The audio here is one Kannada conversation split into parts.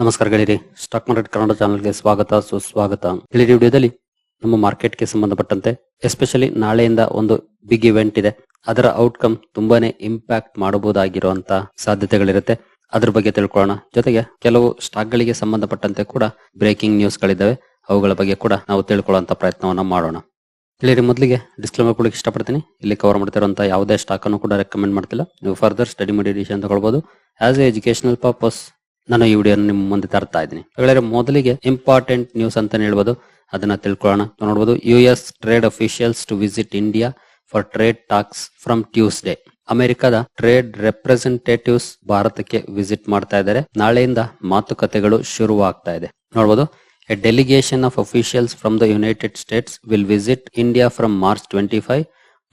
ನಮಸ್ಕಾರ ಗೆಳೆಯರಿ. ಸ್ಟಾಕ್ ಮಾರ್ಕೆಟ್ ಕನ್ನಡ ಚಾನಲ್ಗೆ ಸ್ವಾಗತ, ಸುಸ್ವಾಗತ. ಗೆಳೆಯರಿ ವಿಡಿಯೋದಲ್ಲಿ ನಮ್ಮ ಮಾರ್ಕೆಟ್ಗೆ ಸಂಬಂಧಪಟ್ಟಂತೆ ಎಸ್ಪೆಷಲಿ ನಾಳೆಯಿಂದ ಒಂದು ಬಿಗ್ ಇವೆಂಟ್ ಇದೆ. ಅದರ ಔಟ್ಕಮ್ ತುಂಬಾನೇ ಇಂಪ್ಯಾಕ್ಟ್ ಮಾಡಬಹುದಾಗಿರುವಂತ ಸಾಧ್ಯತೆಗಳಿರುತ್ತೆ. ಅದ್ರ ಬಗ್ಗೆ ತಿಳ್ಕೊಳ್ಳೋಣ. ಜೊತೆಗೆ ಕೆಲವು ಸ್ಟಾಕ್ ಗಳಿಗೆ ಸಂಬಂಧಪಟ್ಟಂತೆ ಕೂಡ ಬ್ರೇಕಿಂಗ್ ನ್ಯೂಸ್ ಗಳಿದ್ದಾವೆ. ಅವುಗಳ ಬಗ್ಗೆ ಕೂಡ ನಾವು ತಿಳ್ಕೊಳ್ಳುವಂತ ಪ್ರಯತ್ನವನ್ನ ಮಾಡೋಣ. ಗೆಳೆಯರಿ, ಮೊದಲಿಗೆ ಡಿಸ್ಕ್ಲೇಮರ್ ಕೊಡಕ್ಕೆ ಇಷ್ಟಪಡ್ತೀನಿ. ಇಲ್ಲಿ ಕವರ್ ಮಾಡ್ತಿರುವಂತ ಯಾವುದೇ ಸ್ಟಾಕ್ ಅನ್ನು ಕೂಡ ರೆಕಮೆಂಡ್ ಮಾಡ್ತಿಲ್ಲ. ನೀವು ಫರ್ದರ್ ಸ್ಟಡಿ ಮಾಡಿ ಡಿಸಿಷನ್ ತಗೊಳ್ಬಹುದು ಆಸ್ ಎ ಎಜುಕೇಶನಲ್ ಪರ್ಪಸ್ ನಾನು ಈ ವಿಡಿಯೋ ನಿಮ್ಮ ಮುಂದೆ ತರ್ತಾ ಇದ್ದೀನಿ. ಹಾಗಾದ್ರೆ ಮೊದಲಿಗೆ ಇಂಪಾರ್ಟೆಂಟ್ ನ್ಯೂಸ್ ಅಂತ ಹೇಳ್ಬೋದು. ಅದನ್ನ ತಿಳ್ಕೊಳ್ಳೋಣ. ನೋಡ್ಬೋದು U S trade officials to visit India for trade talks from Tuesday ಅಮೆರಿಕದ ಟ್ರೇಡ್ ರೆಪ್ರೆಸೆಂಟೇಟಿವ್ಸ್ ಭಾರತಕ್ಕೆ ವಿಸಿಟ್ ಮಾಡ್ತಾ ಇದ್ದಾರೆ. ನಾಳೆಯಿಂದ ಮಾತುಕತೆಗಳು ಶುರುವಾಗ್ತಾ ಇದೆ. ನೋಡ್ಬೋದು a delegation of officials from the United States will visit India from March twenty five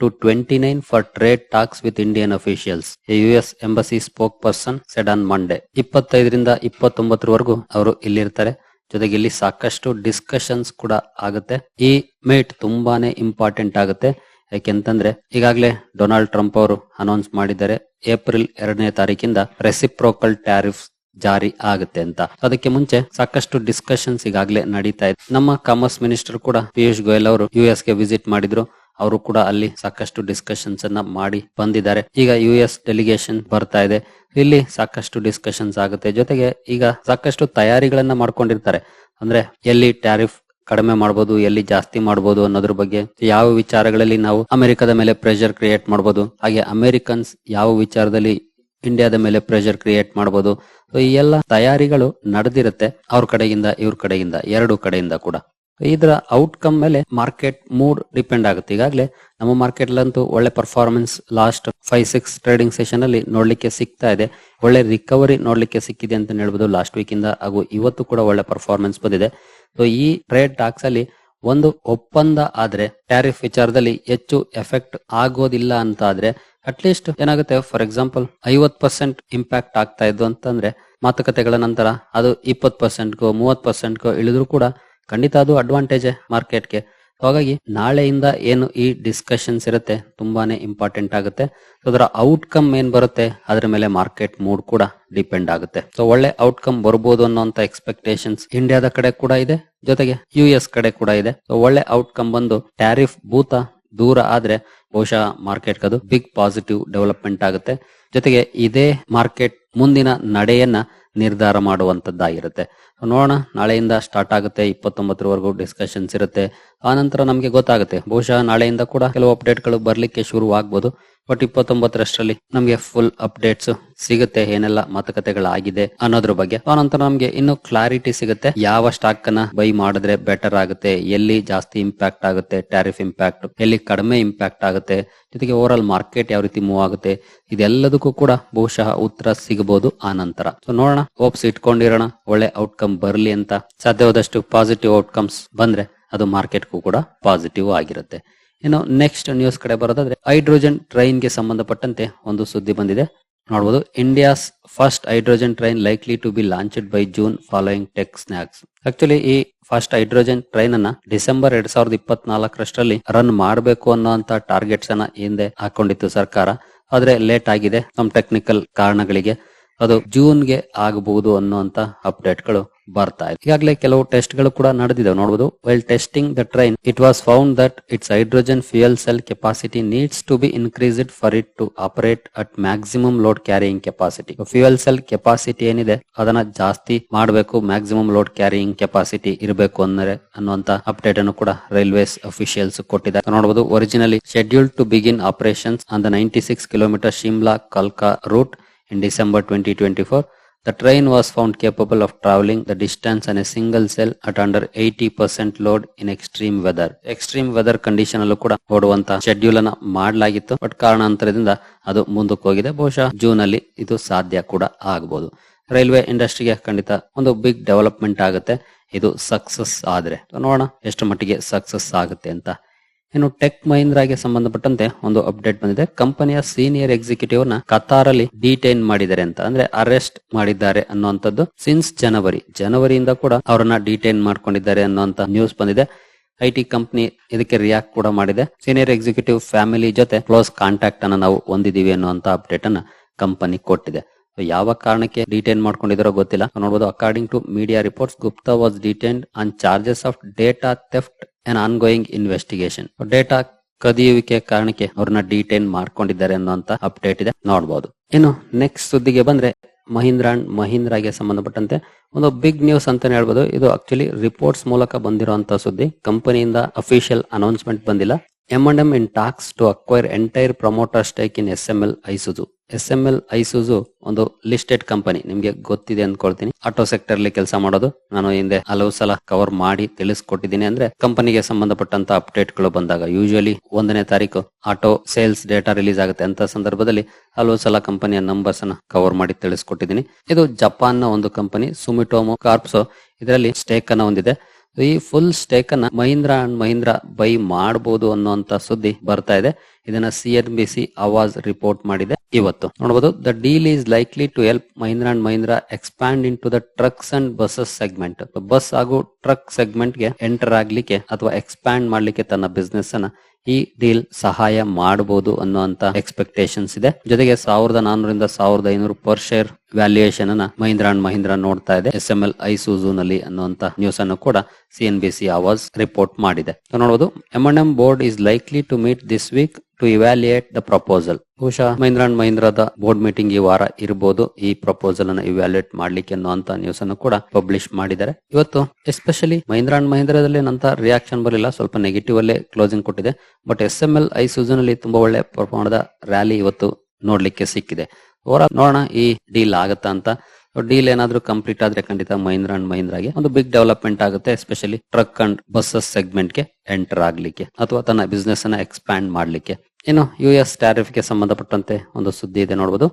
to 29 for trade talks with Indian officials. A US embassy spokesperson said on Monday. ಇಪ್ಪತ್ತೈದರಿಂದ ಇಪ್ಪತ್ತೊಂಬತ್ತರವರೆಗೂ ಅವರು ಇಲ್ಲಿರ್ತಾರೆ. ಜೊತೆಗೆ ಇಲ್ಲಿ ಸಾಕಷ್ಟು ಡಿಸ್ಕಷನ್ಸ್ ಕೂಡ ಆಗುತ್ತೆ. ಈ ಮೀಟ್ ತುಂಬಾನೇ ಇಂಪಾರ್ಟೆಂಟ್ ಆಗುತ್ತೆ. ಯಾಕೆಂತಂದ್ರೆ, ಈಗಾಗಲೇ ಡೊನಾಲ್ಡ್ ಟ್ರಂಪ್ ಅವರು ಅನೌನ್ಸ್ ಮಾಡಿದ್ದಾರೆ ಏಪ್ರಿಲ್ ಎರಡನೇ ತಾರೀಕಿಂದ ರೆಸಿಪ್ರೋಕಲ್ ಟ್ಯಾರಿಫ್ ಜಾರಿ ಆಗುತ್ತೆ ಅಂತ. ಅದಕ್ಕೆ ಮುಂಚೆ ಸಾಕಷ್ಟು ಡಿಸ್ಕಷನ್ಸ್ ಈಗಾಗಲೇ ನಡೀತಾ ಇದೆ. ನಮ್ಮ ಕಾಮರ್ಸ್ ಮಿನಿಸ್ಟರ್ ಕೂಡ ಪಿಯೂಷ್ ಗೋಯಲ್ ಅವರು ಯು ಗೆ ವಿಸಿಟ್ ಮಾಡಿದ್ರು. ಅವರು ಕೂಡ ಅಲ್ಲಿ ಸಾಕಷ್ಟು ಡಿಸ್ಕಷನ್ಸ್ ಅನ್ನ ಮಾಡಿ ಬಂದಿದ್ದಾರೆ. ಈಗ ಯು ಎಸ್ ಡೆಲಿಗೇಷನ್ ಬರ್ತಾ ಇದೆ. ಇಲ್ಲಿ ಸಾಕಷ್ಟು ಡಿಸ್ಕಷನ್ಸ್ ಆಗುತ್ತೆ. ಜೊತೆಗೆ ಈಗ ಸಾಕಷ್ಟು ತಯಾರಿಗಳನ್ನ ಮಾಡ್ಕೊಂಡಿರ್ತಾರೆ. ಅಂದ್ರೆ ಎಲ್ಲಿ ಟ್ಯಾರಿಫ್ ಕಡಿಮೆ ಮಾಡಬಹುದು ಎಲ್ಲಿ ಜಾಸ್ತಿ ಮಾಡಬಹುದು ಅನ್ನೋದ್ರ ಬಗ್ಗೆ ಯಾವ ವಿಚಾರಗಳಲ್ಲಿ ನಾವು ಅಮೆರಿಕದ ಮೇಲೆ ಪ್ರೆಷರ್ ಕ್ರಿಯೇಟ್ ಮಾಡಬಹುದು ಹಾಗೆ ಅಮೆರಿಕನ್ಸ್ ಯಾವ ವಿಚಾರದಲ್ಲಿ ಇಂಡಿಯಾದ ಮೇಲೆ ಪ್ರೆಷರ್ ಕ್ರಿಯೇಟ್ ಮಾಡಬಹುದು ಸೊ ಈ ಎಲ್ಲ ತಯಾರಿಗಳು ನಡೆದಿರುತ್ತೆ. ಅವ್ರ ಕಡೆಯಿಂದ, ಇವ್ರ ಕಡೆಯಿಂದ, ಎರಡು ಕಡೆಯಿಂದ ಕೂಡ. ಇದರ ಔಟ್ಕಮ್ ಮೇಲೆ ಮಾರ್ಕೆಟ್ ಮೂಡ್ ಡಿಪೆಂಡ್ ಆಗುತ್ತೆ. ಈಗಾಗಲೇ ನಮ್ಮ ಮಾರ್ಕೆಟ್ ಅಂತೂ ಒಳ್ಳೆ performance last five six trading session ಅಲ್ಲಿ ನೋಡ್ಲಿಕ್ಕೆ ಸಿಗ್ತಾ ಇದೆ. ಒಳ್ಳೆ ರಿಕವರಿ ನೋಡ್ಲಿಕ್ಕೆ ಸಿಕ್ಕಿದೆ ಅಂತ ಹೇಳ್ಬೋದು. ಲಾಸ್ಟ್ ವೀಕ್ ಇಂದ ಹಾಗೂ ಇವತ್ತು ಕೂಡ ಒಳ್ಳೆ ಪರ್ಫಾರ್ಮೆನ್ಸ್ ಬಂದಿದೆ. ಸೊ ಈ ಟ್ರೇಡ್ ಟಾಕ್ಸ್ ಅಲ್ಲಿ ಒಂದು ಒಪ್ಪಂದ ಆದ್ರೆ ಟ್ಯಾರಿಫ್ ವಿಚಾರದಲ್ಲಿ ಹೆಚ್ಚು ಎಫೆಕ್ಟ್ ಆಗೋದಿಲ್ಲ ಅಂತ ಆದ್ರೆ ಅಟ್ಲೀಸ್ಟ್ ಏನಾಗುತ್ತೆ? ಫಾರ್ ಎಕ್ಸಾಂಪಲ್ ಐವತ್ ಪರ್ಸೆಂಟ್ ಇಂಪ್ಯಾಕ್ಟ್ ಆಗ್ತಾ ಇದ್ದು ಅಂತಂದ್ರೆ, ಮಾತುಕತೆಗಳ ನಂತರ ಅದು ಇಪ್ಪತ್ ಪರ್ಸೆಂಟ್ಗೋ ಮೂವತ್ ಪರ್ಸೆಂಟ್ಗೋ ಇಳಿದ್ರು ಕೂಡ ಖಂಡಿತ ಅದು ಅಡ್ವಾಂಟೇಜ್ ಮಾರ್ಕೆಟ್ಗೆ ಹಾಗಾಗಿ ನಾಳೆಯಿಂದ ಏನು ಈ ಡಿಸ್ಕಷನ್ಸ್ ಇರುತ್ತೆ ತುಂಬಾನೇ ಇಂಪಾರ್ಟೆಂಟ್ ಆಗುತ್ತೆ. ಸೊ ಅದರ ಔಟ್ಕಮ್ ಏನ್ ಬರುತ್ತೆ ಅದರ ಮೇಲೆ ಮಾರ್ಕೆಟ್ ಮೂಡ್ ಕೂಡ ಡಿಪೆಂಡ್ ಆಗುತ್ತೆ. ಸೊ ಒಳ್ಳೆ ಔಟ್ಕಮ್ ಬರ್ಬೋದು ಅನ್ನೋಂತ ಎಕ್ಸ್ಪೆಕ್ಟೇಷನ್ಸ್ ಇಂಡಿಯಾದ ಕಡೆ ಕೂಡ ಇದೆ, ಜೊತೆಗೆ ಯು ಎಸ್ ಕಡೆ ಕೂಡ ಇದೆ. ಸೊ ಒಳ್ಳೆ ಔಟ್ಕಮ್ ಬಂದು ಟ್ಯಾರಿಫ್ ಭೂತ ದೂರ ಆದ್ರೆ ಬಹುಶಃ ಮಾರ್ಕೆಟ್ ಅದು ಬಿಗ್ ಪಾಸಿಟಿವ್ ಡೆವಲಪ್ಮೆಂಟ್ ಆಗುತ್ತೆ. ಜೊತೆಗೆ ಇದೇ ಮಾರ್ಕೆಟ್ ಮುಂದಿನ ನಡೆಯನ್ನ ನಿರ್ಧಾರ ಮಾಡುವಂಥದ್ದಾಗಿರುತ್ತೆ ನೋಡೋಣ. ನಾಳೆಯಿಂದ ಸ್ಟಾರ್ಟ್ ಆಗುತ್ತೆ. ಇಪ್ಪತ್ತೊಂಬತ್ತರವರೆಗೂ ಡಿಸ್ಕಷನ್ಸ್ ಇರುತ್ತೆ. ಆ ನಂತರ ನಮಗೆ ಗೊತ್ತಾಗುತ್ತೆ. ಬಹುಶಃ ನಾಳೆಯಿಂದ ಕೂಡ ಕೆಲವು ಅಪ್ಡೇಟ್ಗಳು ಬರಲಿಕ್ಕೆ ಶುರು ಆಗ್ಬೋದು ಬಟ್ ಇಪ್ಪತ್ತೊಂಬತ್ತರಷ್ಟರಲ್ಲಿ ನಮಗೆ ಫುಲ್ ಅಪ್ಡೇಟ್ಸ್ ಸಿಗುತ್ತೆ, ಏನೆಲ್ಲ ಮಾತುಕತೆಗಳಾಗಿದೆ ಅನ್ನೋದ್ರ ಬಗ್ಗೆ. ಆನಂತರ ನಂತರ ನಮಗೆ ಇನ್ನು ಕ್ಲಾರಿಟಿ ಸಿಗುತ್ತೆ. ಯಾವ ಸ್ಟಾಕ್ ಅನ್ನ ಬೈ ಮಾಡಿದ್ರೆ ಬೆಟರ್ ಆಗುತ್ತೆ, ಎಲ್ಲಿ ಜಾಸ್ತಿ ಇಂಪ್ಯಾಕ್ಟ್ ಆಗುತ್ತೆ ಟ್ಯಾರಿಫ್ ಇಂಪ್ಯಾಕ್ಟ್ ಎಲ್ಲಿ ಕಡಿಮೆ ಇಂಪ್ಯಾಕ್ಟ್ ಆಗುತ್ತೆ, ಜೊತೆಗೆ ಓವರ್ ಆಲ್ ಮಾರ್ಕೆಟ್ ಯಾವ ರೀತಿ ಮೂವ್ ಆಗುತ್ತೆ, ಇದೆಲ್ಲದಕ್ಕೂ ಕೂಡ ಬಹುಶಃ ಉತ್ತರ ಸಿಗಬಹುದು ಆ ನಂತರ ಸೊ ನೋಡೋಣ ಹೋಪ್ಸ್ ಇಟ್ಕೊಂಡಿರೋಣ, ಒಳ್ಳೆ ಔಟ್ಕಮ್ ಬರಲಿ ಅಂತ ಸಾಧ್ಯವಾದಷ್ಟು ಪಾಸಿಟಿವ್ ಔಟ್ಕಮ್ಸ್ ಬಂದ್ರೆ ಅದು ಮಾರ್ಕೆಟ್ಗೂ ಕೂಡ ಪಾಸಿಟಿವ್ ಆಗಿರುತ್ತೆ. ಇನ್ನು ನೆಕ್ಸ್ಟ್ ನ್ಯೂಸ್ ಕಡೆ ಬರೋದಾದ್ರೆ ಹೈಡ್ರೋಜನ್ ಟ್ರೈನ್ಗೆ ಸಂಬಂಧಪಟ್ಟಂತೆ ಒಂದು ಸುದ್ದಿ ಬಂದಿದೆ. ನೋಡಬಹುದು India's first hydrogen train likely to be launched by June following tech snacks actually ಈ ಫಸ್ಟ್ ಹೈಡ್ರೋಜನ್ ಟ್ರೈನ್ ಅನ್ನ ಡಿಸೆಂಬರ್ ಎರಡ್ ಸಾವಿರದ ಇಪ್ಪತ್ನಾಲ್ಕರಷ್ಟರಲ್ಲಿ ರನ್ ಮಾಡಬೇಕು ಅನ್ನೋಂತ ಟಾರ್ಗೆಟ್ಸ್ ಅನ್ನ ಹಿಂದೆ ಹಾಕೊಂಡಿತ್ತು ಸರ್ಕಾರ. ಆದ್ರೆ ಲೇಟ್ ಆಗಿದೆ ನಮ್ ಟೆಕ್ನಿಕಲ್ ಕಾರಣಗಳಿಗೆ. ಅದು ಜೂನ್ಗೆ ಆಗಬಹುದು ಅನ್ನುವಂತ ಅಪ್ಡೇಟ್ಗಳು ಬರ್ತಾ ಇದೆ. ಈಗಾಗಲೇ ಕೆಲವು ಟೆಸ್ಟ್ಗಳು ಕೂಡ ನಡೆದಿದೆ ನೋಡಬಹುದು while testing the train it was found that its hydrogen fuel cell capacity needs to be increased for it to operate at maximum load carrying capacity fuel cell capacity ಏನಿದೆ, ಅದನ್ನ ಜಾಸ್ತಿ ಮಾಡಬೇಕು ಮ್ಯಾಕ್ಸಿಮಮ್ ಲೋಡ್ ಕ್ಯಾರಿಯಿಂಗ್ ಕೆಪಾಸಿಟಿ ಇರಬೇಕು ಅಂದ್ರೆ ಅನ್ನುವಂತ ಅಪ್ಡೇಟ್ ಅನ್ನು ಕೂಡ ರೈಲ್ವೇಸ್ ಅಫಿಷಿಯಲ್ಸ್ ಕೊಟ್ಟಿದ್ದಾರೆ. ನೋಡಬಹುದು originally schedule to begin operations on the ninety six kilometer Shimla ಕಲ್ಕಾ route December twenty twenty 2024. The train was found capable of traveling the distance on a single cell at under 80% load in extreme weather. Extreme weather condition ಅಲ್ಲೂ ಕೂಡ ಓಡುವಂತ ಶೆಡ್ಯೂಲ್ ಅನ್ನ ಮಾಡಲಾಗಿತ್ತು. ಬಟ್ ಕಾರಣಾಂತರದಿಂದ ಅದು ಮುಂದಕ್ಕೆ ಹೋಗಿದೆ. ಬಹುಶಃ ಜೂನ್ ಅಲ್ಲಿ ಇದು ಸಾಧ್ಯ ಕೂಡ ಆಗಬಹುದು ರೈಲ್ವೆ ಇಂಡಸ್ಟ್ರಿಗೆ ಖಂಡಿತ ಒಂದು ಬಿಗ್ ಡೆವಲಪ್ಮೆಂಟ್ ಆಗುತ್ತೆ. ಇದು ಸಕ್ಸಸ್ ಆದ್ರೆ. ನೋಡೋಣ ಎಷ್ಟು ಮಟ್ಟಿಗೆ ಸಕ್ಸಸ್ ಆಗುತ್ತೆ ಅಂತ. ಇನ್ನು ಟೆಕ್ ಮಹೀಂದ್ರಾಗೆ ಸಂಬಂಧಪಟ್ಟಂತೆ ಒಂದು ಅಪ್ಡೇಟ್ ಬಂದಿದೆ. ಕಂಪನಿಯ ಸೀನಿಯರ್ ಎಕ್ಸಿಕ್ಯೂಟಿವ್ನ ಕತಾರಲ್ಲಿ ಡಿಟೈನ್ ಮಾಡಿದ್ದಾರೆ ಅಂತ. ಅಂದ್ರೆ ಅರೆಸ್ಟ್ ಮಾಡಿದ್ದಾರೆ ಅನ್ನುವಂಥದ್ದು ಸಿನ್ಸ್ ಜನವರಿ. ಜನವರಿಯಿಂದ ಕೂಡ ಅವರನ್ನ ಡಿಟೈನ್ ಮಾಡ್ಕೊಂಡಿದ್ದಾರೆ ಅನ್ನುವಂತ ನ್ಯೂಸ್ ಬಂದಿದೆ. ಐ ಟಿ ಕಂಪನಿ ಇದಕ್ಕೆ ರಿಯಾಕ್ಟ್ ಕೂಡ ಮಾಡಿದೆ. ಸೀನಿಯರ್ ಎಕ್ಸಿಕ್ಯೂಟಿವ್ ಫ್ಯಾಮಿಲಿ ಜೊತೆ ಕ್ಲೋಸ್ ಕಾಂಟ್ಯಾಕ್ಟ್ ಅನ್ನ ನಾವು ಹೊಂದಿದೀವಿ ಅನ್ನುವಂತ ಅಪ್ಡೇಟ್ ಅನ್ನ ಕಂಪನಿ ಕೊಟ್ಟಿದೆ. ಯಾವ ಕಾರಣಕ್ಕೆ ಡಿಟೈನ್ ಮಾಡ್ಕೊಂಡಿದಾರೋ ಗೊತ್ತಿಲ್ಲ. ನೋಡಬಹುದು according to media reports Gupta was detained on charges of data theft and ongoing investigation data ಕದಿಯುವಿಕೆ ಕಾರಣಕ್ಕೆ ಅವ್ರನ್ನ ಡಿಟೈನ್ ಮಾಡ್ಕೊಂಡಿದ್ದಾರೆ ಅನ್ನುವಂತ ಅಪ್ಡೇಟ್ ಇದೆ. ನೋಡಬಹುದು ಇನ್ನು ನೆಕ್ಸ್ಟ್ ಸುದ್ದಿಗೆ ಬಂದ್ರೆ ಮಹೀಂದ್ರ ಅಂಡ್ ಮಹೀಂದ್ರಾಗೆ ಸಂಬಂಧಪಟ್ಟಂತೆ ಒಂದು ಬಿಗ್ ನ್ಯೂಸ್ ಅಂತಾನೆ ಹೇಳ್ಬೋದು. ಇದು ಆಕ್ಚುಲಿ ರಿಪೋರ್ಟ್ಸ್ ಮೂಲಕ ಬಂದಿರುವಂತಹ ಸುದ್ದಿ. ಕಂಪನಿಯಿಂದ ಅಫಿಷಿಯಲ್ ಅನೌನ್ಸ್ಮೆಂಟ್ ಬಂದಿಲ್ಲ. M and M in talks to acquire entire promoter stake in S M L Isuzu S M L Isuzu ಒಂದು ಲಿಸ್ಟೆಡ್ ಕಂಪನಿ. ನಿಮ್ಗೆ ಗೊತ್ತಿದೆ ಅಂದ್ಕೊಳ್ತೀನಿ. ಆಟೋ ಸೆಕ್ಟರ್ ಅಲ್ಲಿ ಕೆಲಸ ಮಾಡೋದು. ನಾನು ಹಿಂದೆ ಹಲವು ಸಲ ಕವರ್ ಮಾಡಿ ತಿಳಿಸ್ಕೊಟ್ಟಿದ್ದೀನಿ ಅಂದ್ರೆ ಕಂಪನಿಗೆ ಸಂಬಂಧಪಟ್ಟಂತ ಅಪ್ಡೇಟ್ಗಳು ಬಂದಾಗ. ಯೂಶಲಿ ಒಂದನೇ ತಾರೀಕು ಆಟೋ ಸೇಲ್ಸ್ ಡೇಟಾ ರಿಲೀಸ್ ಆಗುತ್ತೆ ಅಂತ ಸಂದರ್ಭದಲ್ಲಿ ಹಲವು ಸಲ ಕಂಪನಿಯ ನಂಬರ್ಸ್ ಅನ್ನ ಕವರ್ ಮಾಡಿ ತಿಳಿಸ್ಕೊಟ್ಟಿದ್ದೀನಿ. ಇದು ಜಪಾನ್ನ ಒಂದು ಕಂಪನಿ, ಸುಮಿಟೋಮೋ ಕಾರ್ಪ್ಸ್. ಇದರಲ್ಲಿ ಸ್ಟೇಕ್ ಅನ್ನ ಹೊಂದಿದೆ. ಈ ಫುಲ್ ಸ್ಟೇಕ್ ಅನ್ನ ಮಹೀಂದ್ರ ಅಂಡ್ ಮಹೀಂದ್ರ ಬೈ ಮಾಡಬಹುದು ಅನ್ನುವಂತ ಸುದ್ದಿ ಬರ್ತಾ ಇದೆ. ಇದನ್ನ C N B C Awaaz report ಮಾಡಿದೆ. ಇವತ್ತು. ನೋಡಬಹುದು the deal is likely to help Mahindra and Mahindra expand into the trucks and buses segment bus ಹಾಗೂ ಟ್ರಕ್ ಸೆಗ್ಮೆಂಟ್ಗೆ ಎಂಟರ್ ಆಗ್ಲಿಕ್ಕೆ ಅಥವಾ ಎಕ್ಸ್ಪ್ಯಾಂಡ್ ಮಾಡ್ಲಿಕ್ಕೆ ತನ್ನ ಬಿಸ್ನೆಸ್ ಅನ್ನ ಈ ಡೀಲ್ ಸಹಾಯ ಮಾಡಬಹುದು ಅನ್ನುವಂತ ಎಕ್ಸ್ಪೆಕ್ಟೇಷನ್ಸ್ ಇದೆ. ಜೊತೆಗೆ ಸಾವಿರದ ನಾನೂರಿಂದ ಸಾವಿರದ ಐನೂರು ಪರ್ ಶೇರ್ ವ್ಯಾಲ್ಯೂಯೇಷನ್ ಅನ್ನ ಮಹೀಂದ್ರ ಅಂಡ್ ಮಹೀಂದ್ರ ನೋಡ್ತಾ ಇದೆ. ಎಸ್ ಎಂ ಎಲ್ ಐ ನಲ್ಲಿ ಅನ್ನುವಂತ ನ್ಯೂಸ್ ಅನ್ನು ಕೂಡ C N B C Awaaz report ಮಾಡಿದೆ. ನೋಡಬಹುದು M M board is likely to meet this week to evaluate the proposal ಬಹುಶಃ ಮಹೀಂದ್ರ ಅಂಡ್ ಮಹೀಂದ್ರದ ಬೋರ್ಡ್ ಮೀಟಿಂಗ್ ಈ ವಾರ ಇರಬಹುದು ಈ ಪ್ರಪೋಸಲ್ ಅನ್ನು ಇವ್ಯಾಲ್ಯೂಯೇಟ್ ಮಾಡ್ಲಿಕ್ಕೆ ಅನ್ನುವಂತ ನ್ಯೂಸ್ ಅನ್ನು ಕೂಡ ಪಬ್ಲಿಷ್ ಮಾಡಿದ್ದಾರೆ. ಇವತ್ತು ಎಸ್ಪೆಷಲಿ ಮಹೀಂದ್ರ ಅಂಡ್ ಮಹೀಂದ್ರದಲ್ಲಿ ನಂತ ರಿಯಾಕ್ಷನ್ ಬರಲಿಲ್ಲ, ಸ್ವಲ್ಪ ನೆಗೆಟಿವ್ ಅಲ್ಲೇ ಕ್ಲೋಸಿಂಗ್ ಕೊಟ್ಟಿದೆ. But S M L I ನಲ್ಲಿ ತುಂಬಾ ಒಳ್ಳೆ ಪ್ರಮಾಣದ ರ್ಯಾಲಿ ಇವತ್ತು ನೋಡ್ಲಿಕ್ಕೆ ಸಿಕ್ಕಿದೆ. ಓವರ್ ನೋಡೋಣ ಈ ಡೀಲ್ ಆಗತ್ತಾ ಅಂತ. ಡೀಲ್ ಏನಾದ್ರೂ ಕಂಪ್ಲೀಟ್ ಆದ್ರೆ ಖಂಡಿತ ಮಹೀಂದ್ರ ಅಂಡ್ ಮಹೀಂದ್ರಾಗೆ ಒಂದು ಬಿಗ್ ಡೆವಲಪ್ಮೆಂಟ್ ಆಗುತ್ತೆ ಎಸ್ಪೆಷಲಿ ಟ್ರಕ್ ಅಂಡ್ ಬಸ್ಸಸ್ ಸೆಗ್ಮೆಂಟ್ಗೆ ಎಂಟರ್ ಆಗ್ಲಿಕ್ಕೆ ಅಥವಾ ತನ್ನ ಬಿಸ್ನೆಸ್ ಅನ್ನ ಎಕ್ಸ್ಪ್ಯಾಂಡ್ ಮಾಡ್ಲಿಕ್ಕೆ. ಏನು ಯು ಎಸ್ ಟ್ಯಾರಿಫ್ಗೆ ಸಂಬಂಧಪಟ್ಟಂತೆ ಒಂದು ಸುದ್ದಿ ಇದೆ ನೋಡಬಹುದು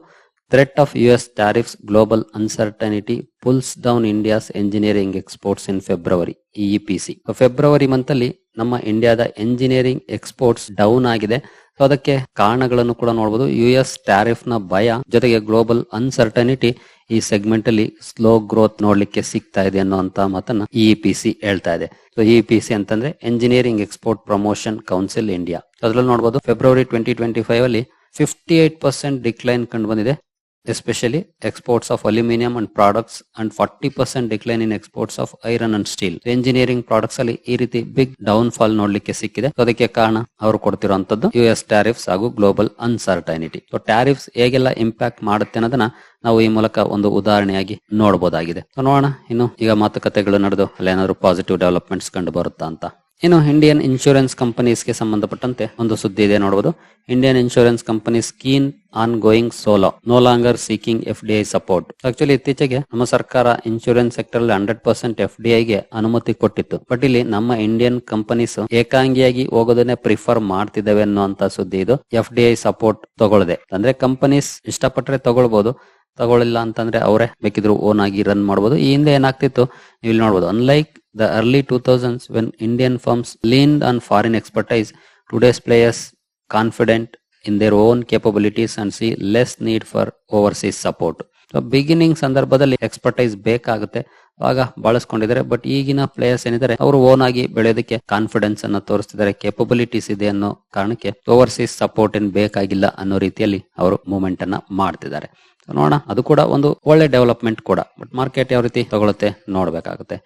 threat of US tariffs, global uncertainty pulls down India's engineering exports in February, EEPC. February ಮಂತಲ್ಲಿ ನಮ್ಮ ಇಂಡಿಯಾದ ಎಂಜಿನಿಯರಿಂಗ್ ಎಕ್ಸ್ಪೋರ್ಟ್ಸ್ ಡೌನ್ ಆಗಿದೆ. ಸೊ ಅದಕ್ಕೆ ಕಾರಣಗಳನ್ನು ಕೂಡ ನೋಡಬಹುದು ಯು ಎಸ್ ಟ್ಯಾರಿಫ್ನ ಭಯ ಜೊತೆಗೆ ಗ್ಲೋಬಲ್ ಅನ್ಸರ್ಟನಿಟಿ ಈ ಸೆಗ್ಮೆಂಟ್ ಅಲ್ಲಿ ಸ್ಲೋ ಗ್ರೋತ್ ನೋಡ್ಲಿಕ್ಕೆ ಸಿಗ್ತಾ ಇದೆ ಅನ್ನುವಂತ ಮಾತನ್ನ ಇ ಪಿ ಸಿ ಹೇಳ್ತಾ ಇದೆ. ಸೊ ಇ ಪಿ ಸಿ ಅಂತಂದ್ರೆ engineering export promotion council India ಅದರಲ್ಲಿ ನೋಡಬಹುದು ಫೆಬ್ರವರಿ ಟ್ವೆಂಟಿ ಟ್ವೆಂಟಿ ಫೈವ್ ಅಲ್ಲಿ ಫಿಫ್ಟಿ ಏಟ್ ಪರ್ಸೆಂಟ್ ಡಿಕ್ಲೈನ್ ಕಂಡು ಬಂದಿದೆ. Exports of aluminium and products and forty percent decline in exports of iron and steel engineering products ಅಲ್ಲಿ ಈ ರೀತಿ ಬಿಗ್ ಡೌನ್ ಫಾಲ್ ನೋಡ್ಲಿಕ್ಕೆ ಸಿಕ್ಕಿದೆ. ಅದಕ್ಕೆ ಕಾರಣ ಅವರು ಕೊಡ್ತಿರುವಂತದ್ದು ಯು ಎಸ್ ಟ್ಯಾರಿಫ್ಸ್ ಹಾಗೂ ಗ್ಲೋಬಲ್ ಅನ್ಸರ್ಟೈನಿಟಿ ಸೊ ಟ್ಯಾರಿಫ್ಸ್ ಹೇಗೆಲ್ಲ ಇಂಪ್ಯಾಕ್ಟ್ ಮಾಡುತ್ತೆ ಅನ್ನೋದನ್ನ ನಾವು ಈ ಮೂಲಕ ಒಂದು ಉದಾಹರಣೆಯಾಗಿ ನೋಡಬಹುದಾಗಿದೆ ನೋಡೋಣ. ಇನ್ನು ಈಗ ಮಾತುಕತೆಗಳು ನಡೆದು, ಅಲ್ಲೇನಾದ್ರು ಪಾಸಿಟಿವ್ ಡೆವಲಪ್ಮೆಂಟ್ಸ್ ಕಂಡು ಬರುತ್ತಾ ಅಂತ. ಇನ್ನು ಇಂಡಿಯನ್ ಇನ್ಶೂರೆನ್ಸ್ ಕಂಪನೀಸ್ಗೆ ಸಂಬಂಧಪಟ್ಟಂತೆ ಒಂದು ಸುದ್ದಿ ಇದೆ ನೋಡಬಹುದು Indian insurance company keen on going solo, no longer seeking F D I support. Actually ಇತ್ತೀಚೆಗೆ ನಮ್ಮ ಸರ್ಕಾರ ಇನ್ಶೂರೆನ್ಸ್ ಸೆಕ್ಟರ್ ಅಲ್ಲಿ ಹಂಡ್ರೆಡ್ ಪರ್ಸೆಂಟ್ ಎಫ್ ಡಿ ಐಗೆ ಅನುಮತಿ ಕೊಟ್ಟಿತ್ತು. ಬಟ್ ಇಲ್ಲಿ ನಮ್ಮ ಇಂಡಿಯನ್ ಕಂಪನೀಸ್ ಏಕಾಂಗಿಯಾಗಿ ಹೋಗೋದನ್ನೇ ಪ್ರಿಫರ್ ಮಾಡ್ತಿದ್ದಾವೆ ಅನ್ನುವಂತ ಸುದ್ದಿ ಇದು. ಎಫ್ ಡಿ ಐ ಸಪೋರ್ಟ್ ತಗೊಳ್ಳದೆ ಅಂದ್ರೆ ಕಂಪನೀಸ್ ಇಷ್ಟಪಟ್ಟರೆ ತಗೊಳ್ಬಹುದು ತಗೊಳ್ಳಿಲ್ಲ ಅಂತಂದ್ರೆ ಅವರೇ ಬೇಕಿದ್ರು ಓನ್ ಆಗಿ ರನ್ ಮಾಡಬಹುದು ಈ ಹಿಂದೆ ಏನಾಗ್ತಿತ್ತು? ನೀವು ಇಲ್ಲಿ ನೋಡಬಹುದು unlike the early two thousands when Indian firms lean on foreign expertise today's players confident in their own capabilities and see less need for overseas support beginning ಸಂದರ್ಭದಲ್ಲಿ ಎಕ್ಸ್ಪರ್ಟೈಸ್ ಬೇಕಾಗುತ್ತೆ. ಆಗ ಬಳಸ್ಕೊಂಡಿದ್ದಾರೆ. ಬಟ್ ಈಗಿನ ಪ್ಲೇಯರ್ಸ್ ಏನಿದ್ದಾರೆ, ಅವರು ಓನ್ ಆಗಿ ಬೆಳೆಯೋದಕ್ಕೆ ಕಾನ್ಫಿಡೆನ್ಸ್ ಅನ್ನ ತೋರಿಸ್ತಿದ್ದಾರೆ. ಕೇಪಬಿಲಿಟೀಸ್ ಇದೆ ಅನ್ನೋ ಕಾರಣಕ್ಕೆ ಓವರ್ಸೀಸ್ ಸಪೋರ್ಟ್ ಏನ್ ಬೇಕಾಗಿಲ್ಲ ಅನ್ನೋ ರೀತಿಯಲ್ಲಿ ಅವರು ಮೂವ್ಮೆಂಟ್ ಅನ್ನ ಮಾಡ್ತಿದ್ದಾರೆ. ನೋಡೋಣ. ಅದು ಕೂಡ ಒಂದು ಒಳ್ಳೆ ಡೆವಲಪ್ಮೆಂಟ್ ಕೂಡ. ಬಟ್ ಮಾರ್ಕೆಟ್ ಯಾವ ರೀತಿ ತಗೊಳುತ್ತೆ ನೋಡ್ಬೇಕಾಗುತ್ತೆ.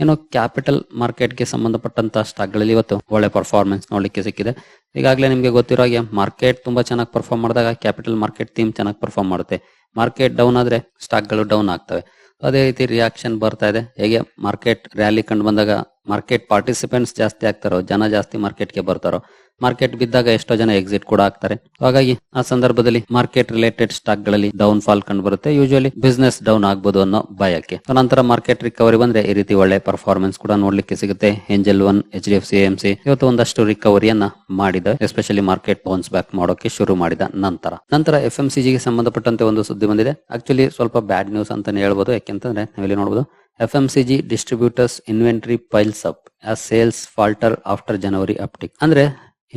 ಏನೋ ಕ್ಯಾಪಿಟಲ್ ಮಾರ್ಕೆಟ್ಗೆ ಸಂಬಂಧಪಟ್ಟಂತ ಸ್ಟಾಕ್ಗಳಲ್ಲಿ ಇವತ್ತು ಒಳ್ಳೆ ಪರ್ಫಾರ್ಮೆನ್ಸ್ ನೋಡ್ಲಿಕ್ಕೆ ಸಿಕ್ಕಿದೆ. ಈಗಾಗಲೇ ನಿಮಗೆ ಗೊತ್ತಿರೋ ಹಾಗೆ ಮಾರ್ಕೆಟ್ ತುಂಬಾ ಚೆನ್ನಾಗಿ ಪರ್ಫಾರ್ಮ್ ಮಾಡಿದಾಗ ಕ್ಯಾಪಿಟಲ್ ಮಾರ್ಕೆಟ್ ಥೀಮ್ ಚೆನ್ನಾಗಿ ಪರ್ಫಾರ್ಮ್ ಮಾಡುತ್ತೆ. ಮಾರ್ಕೆಟ್ ಡೌನ್ ಆದ್ರೆ ಸ್ಟಾಕ್ಗಳು ಡೌನ್ ಆಗ್ತವೆ. ಅದೇ ರೀತಿ ರಿಯಾಕ್ಷನ್ ಬರ್ತಾ ಇದೆ. ಹೇಗೆ? ಮಾರ್ಕೆಟ್ ರ್ಯಾಲಿ ಕಂಡು ಬಂದಾಗ ಮಾರ್ಕೆಟ್ ಪಾರ್ಟಿಸಿಪೆಂಟ್ಸ್ ಜಾಸ್ತಿ ಆಗ್ತಾರೋ, ಜನ ಜಾಸ್ತಿ ಮಾರ್ಕೆಟ್ಗೆ ಬರ್ತಾರೋ ಮಾರ್ಕೆಟ್ ಬಿದ್ದಾಗ ಎಷ್ಟೋ ಜನ ಎಕ್ಸಿಟ್ ಕೂಡ ಆಗ್ತಾರೆ. ಹಾಗಾಗಿ ಆ ಸಂದರ್ಭದಲ್ಲಿ ಮಾರ್ಕೆಟ್ ರಿಲೇಟೆಡ್ ಸ್ಟಾಕ್ಗಳಲ್ಲಿ ಡೌನ್ ಫಾಲ್ ಕಂಡು ಬರುತ್ತೆ ಯೂಶಲಿ ಬಿಸ್ನೆಸ್ ಡೌನ್ ಆಗ್ಬೋದು ಅನ್ನೋ ಭಯಕ್ಕೆ. ನಂತರ ಮಾರ್ಕೆಟ್ ರಿಕವರಿ ಬಂದ್ರೆ ಈ ರೀತಿ ಒಳ್ಳೆ ಪರ್ಫಾರ್ಮೆನ್ಸ್ ಕೂಡ ನೋಡ್ಲಿಕ್ಕೆ ಸಿಗುತ್ತೆ. Angel One H D F C M C ಇವತ್ತು ಒಂದಷ್ಟು ರಿಕವರಿಯನ್ನ ಮಾಡಿದ. ಎಸ್ಪೆಷಲಿ ಮಾರ್ಕೆಟ್ ಬೌನ್ಸ್ ಬ್ಯಾಕ್ ಮಾಡೋಕೆ ಶುರು ಮಾಡಿದ ನಂತರ. ನಂತರ ಎಫ್ ಎಂ ಸಿ ಸಂಬಂಧಪಟ್ಟಂತೆ ಒಂದು ಸುದ್ದಿ ಬಂದಿದೆ. ಆಕ್ಚುಲಿ ಸ್ವಲ್ಪ ಬ್ಯಾಡ್ ನ್ಯೂಸ್ ಅಂತಾನೆ ಹೇಳ್ಬೋದು. ಯಾಕೆಂತಂದ್ರೆ ನಾವಿಲ್ಲಿ ನೋಡಬಹುದು F M C G distributors inventory piles up sales falter after January uptick ಅಂದ್ರೆ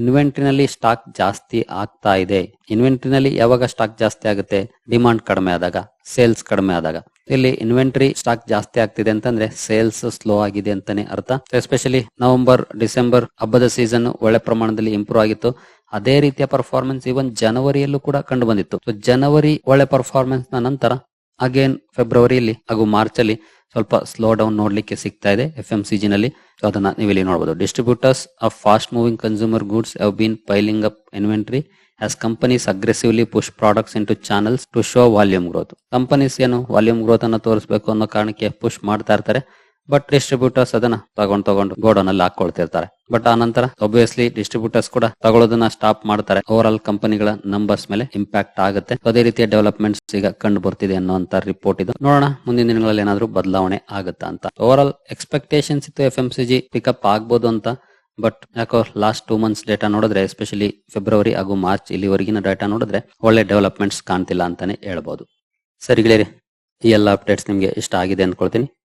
ಇನ್ವೆಂಟ್ರಿನಲ್ಲಿ ಸ್ಟಾಕ್ ಜಾಸ್ತಿ ಆಗ್ತಾ ಇದೆ. ಇನ್ವೆಂಟ್ರಿನಲ್ಲಿ ಯಾವಾಗ ಸ್ಟಾಕ್ ಜಾಸ್ತಿ ಆಗುತ್ತೆ? ಡಿಮಾಂಡ್ ಕಡಿಮೆ ಆದಾಗ, ಸೇಲ್ಸ್ ಕಡಿಮೆ ಆದಾಗ. ಇಲ್ಲಿ ಇನ್ವೆಂಟ್ರಿ ಸ್ಟಾಕ್ ಜಾಸ್ತಿ ಆಗ್ತಿದೆ ಅಂತಂದ್ರೆ ಸೇಲ್ಸ್ ಸ್ಲೋ ಆಗಿದೆ ಅಂತಾನೆ ಅರ್ಥ. ಎಸ್ಪೆಷಲಿ ನವೆಂಬರ್, ಡಿಸೆಂಬರ್ ಹಬ್ಬದ ಸೀಸನ್ ಒಳ್ಳೆ ಪ್ರಮಾಣದಲ್ಲಿ ಇಂಪ್ರೂವ್ ಆಗಿತ್ತು. ಅದೇ ರೀತಿಯ ಪರ್ಫಾರ್ಮೆನ್ಸ್ ಇವನ್ ಜನವರಿಯಲ್ಲೂ ಕೂಡ ಕಂಡು ಬಂದಿತ್ತು. ಜನವರಿ ಒಳ್ಳೆ ಪರ್ಫಾರ್ಮೆನ್ಸ್ನ ನಂತರ ಅಗೇನ್ ಫೆಬ್ರವರಿಯಲ್ಲಿ ಹಾಗೂ ಮಾರ್ಚ್ ಅಲ್ಲಿ ಸ್ವಲ್ಪ ಸ್ಲೋ ಡೌನ್ ನೋಡ್ಲಿಕ್ಕೆ ಸಿಗ್ತಾ ಇದೆ ಎಫ್ ಎಂ ಸಿ ಜಿನಲ್ಲಿ ಅದನ್ನ ನೀವು ಇಲ್ಲಿ ನೋಡಬಹುದು distributors of fast moving consumer goods have been piling up inventory as companies aggressively push products into channels to show volume growth companies ಏನು ವಾಲ್ಯೂಮ್ ಗ್ರೋತ್ ಅನ್ನ ತೋರಿಸಬೇಕು ಅನ್ನೋ ಕಾರಣಕ್ಕೆ ಪುಷ್ ಮಾಡ್ತಾ ಇರ್ತಾರೆ. ಬಟ್ ಡಿಸ್ಟ್ರಿಬ್ಯೂಟರ್ಸ್ ಅದನ್ನ ತಗೊಂಡ್ ತಗೊಂಡು ಗೋಡೌನ್ ಅಲ್ಲಿ ಹಾಕೊಳ್ತಿರ್ತಾರೆ ಬಟ್ ಆ ನಂತರ ಒಬ್ವಿಯಸ್ಲಿ ಡಿಸ್ಟ್ರಿಬ್ಯೂಟರ್ಸ್ ಕೂಡ ತಗೊಳ್ಳೋದನ್ನ ಸ್ಟಾಪ್ ಮಾಡ್ತಾರೆ. ಓವರ್ ಆಲ್ ಕಂಪನಿಗಳ ನಂಬರ್ಸ್ ಮೇಲೆ ಇಂಪ್ಯಾಕ್ಟ್ ಆಗುತ್ತೆ. ಅದೇ ರೀತಿಯ ಡೆವಲಪ್ಮೆಂಟ್ಸ್ ಈಗ ಕಂಡು ಬರ್ತಿದೆ ಅನ್ನುವಂತ ರಿಪೋರ್ಟ್ ಇದು. ನೋಡೋಣ, ಮುಂದಿನ ದಿನಗಳಲ್ಲಿ ಏನಾದ್ರು ಬದಲಾವಣೆ ಆಗುತ್ತಾ ಅಂತ. ಓವರ್ ಆಲ್ ಎಕ್ಸ್ಪೆಕ್ಟೇಷನ್ಸ್ ಇತ್ತು F M C G pickup ಆಗ್ಬೋದು ಅಂತ. ಬಟ್ ಯಾಕೋ ಲಾಸ್ಟ್ ಟೂ ಮಂತ್ಸ್ ಡೇಟಾ ನೋಡಿದ್ರೆ ಎಸ್ಪೆಷಲಿ ಫೆಬ್ರವರಿ ಹಾಗೂ ಮಾರ್ಚ್ ಇಲ್ಲಿವರೆಗಿನ ಡೇಟಾ ನೋಡಿದ್ರೆ ಒಳ್ಳೆ ಡೆವಲಪ್ಮೆಂಟ್ಸ್ ಕಾಣ್ತಿಲ್ಲ ಅಂತಾನೆ ಹೇಳ್ಬೋದು. ಸರಿ ಗೆಳೆಯರಿ, ಈ ಎಲ್ಲ ಅಪ್ಡೇಟ್ಸ್ ನಿಮಗೆ ಇಷ್ಟ ಆಗಿದೆ ಅನ್ಕೊಳ್ತೀನಿ.